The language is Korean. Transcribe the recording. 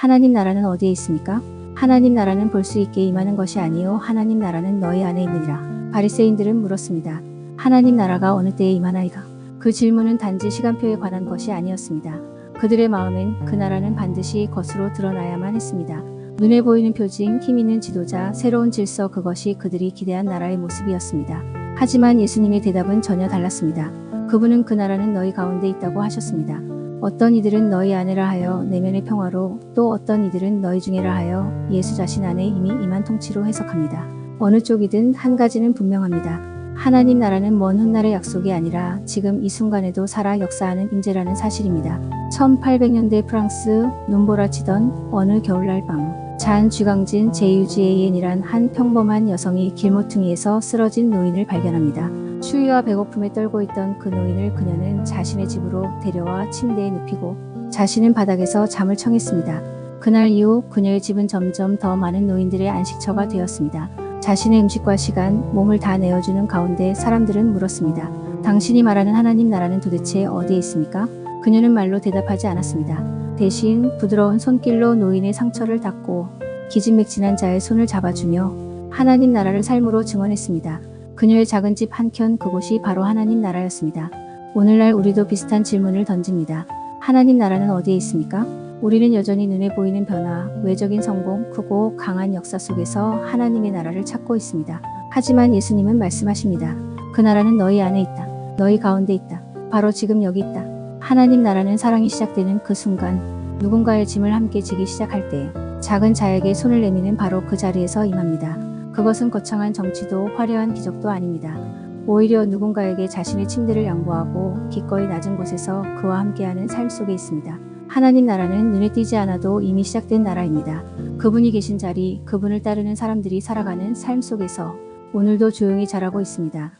하나님 나라는 어디에 있습니까? 하나님 나라는 볼 수 있게 임하는 것이 아니요 하나님 나라는 너희 안에 있느니라. 바리새인들은 물었습니다. 하나님 나라가 어느 때에 임하나이까? 그 질문은 단지 시간표에 관한 것이 아니었습니다. 그들의 마음엔 그 나라는 반드시 겉으로 드러나야만 했습니다. 눈에 보이는 표징, 힘 있는 지도자, 새로운 질서 그것이 그들이 기대한 나라의 모습이었습니다. 하지만 예수님의 대답은 전혀 달랐습니다. 그분은 그 나라는 너희 가운데 있다고 하셨습니다. 어떤 이들은 너희 안에라 하여 내면의 평화로 또 어떤 이들은 너희 중에라 하여 예수 자신 안에 이미 임한 통치로 해석합니다. 어느 쪽이든 한 가지는 분명합니다. 하나님 나라는 먼 훗날의 약속이 아니라 지금 이 순간에도 살아 역사하는 임재라는 사실입니다. 1800년대 프랑스 눈보라치던 어느 겨울날 밤 잔 쥐강진 제유지에이엔이란 한 평범한 여성이 길모퉁이에서 쓰러진 노인을 발견합니다. 추위와 배고픔에 떨고 있던 그 노인을 그녀는 자신의 집으로 데려와 침대에 눕히고 자신은 바닥에서 잠을 청했습니다. 그날 이후 그녀의 집은 점점 더 많은 노인들의 안식처가 되었습니다. 자신의 음식과 시간, 몸을 다 내어주는 가운데 사람들은 물었습니다. 당신이 말하는 하나님 나라는 도대체 어디에 있습니까? 그녀는 말로 대답하지 않았습니다. 대신 부드러운 손길로 노인의 상처를 닦고 기진맥진한 자의 손을 잡아주며 하나님 나라를 삶으로 증언했습니다. 그녀의 작은 집 한켠 그곳이 바로 하나님 나라였습니다. 오늘날 우리도 비슷한 질문을 던집니다. 하나님 나라는 어디에 있습니까? 우리는 여전히 눈에 보이는 변화, 외적인 성공, 크고 강한 역사 속에서 하나님의 나라를 찾고 있습니다. 하지만 예수님은 말씀하십니다. 그 나라는 너희 안에 있다. 너희 가운데 있다. 바로 지금 여기 있다. 하나님 나라는 사랑이 시작되는 그 순간 누군가의 짐을 함께 지기 시작할 때 작은 자에게 손을 내미는 바로 그 자리에서 임합니다. 그것은 거창한 정치도 화려한 기적도 아닙니다. 오히려 누군가에게 자신의 침대를 양보하고 기꺼이 낮은 곳에서 그와 함께하는 삶 속에 있습니다. 하나님 나라는 눈에 띄지 않아도 이미 시작된 나라입니다. 그분이 계신 자리, 그분을 따르는 사람들이 살아가는 삶 속에서 오늘도 조용히 자라고 있습니다.